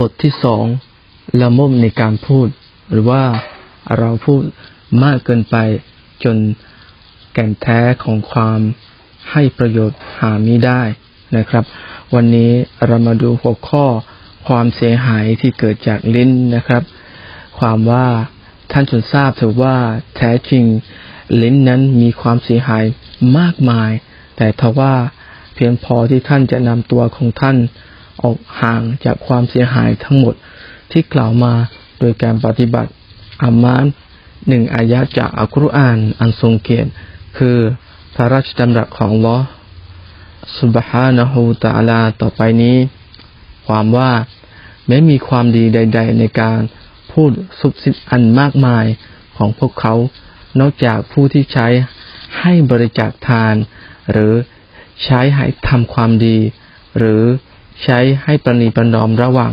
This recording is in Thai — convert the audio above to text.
บทที่สองละมุมในการพูด หรือว่าเราพูดมากเกินไปจนแก่นแท้ของความให้ประโยชน์หาไม่ได้นะครับ วันนี้เรามาดูหัวข้อความเสียหายที่เกิดจากลิ้นนะครับ ความว่าท่านจนทราบเถอะว่าแท้จริงลิ้นนั้นมีความเสียหายมากมาย แต่ทว่าเพียงพอที่ท่านจะนำตัวของท่าน ออกห่างจากความเสียหายทั้งหมดที่กล่าวมาโดยการปฏิบัติอามานหนึ่งอายะจากอัลกุรอานอันทรงเกียรติคือพระราชดำรัสของลอสุบฮานะฮูตะอาลาต่อไปนี้ ความว่าแม้มีความดีใด ๆ ในการพูดสุบสิบอันมากมายของพวกเขา นอกจากผู้ที่ใช้ให้บริจาคทาน หรือใช้ให้ทำความดี หรือ ใช้ให้ประนีประนอมระหว่าง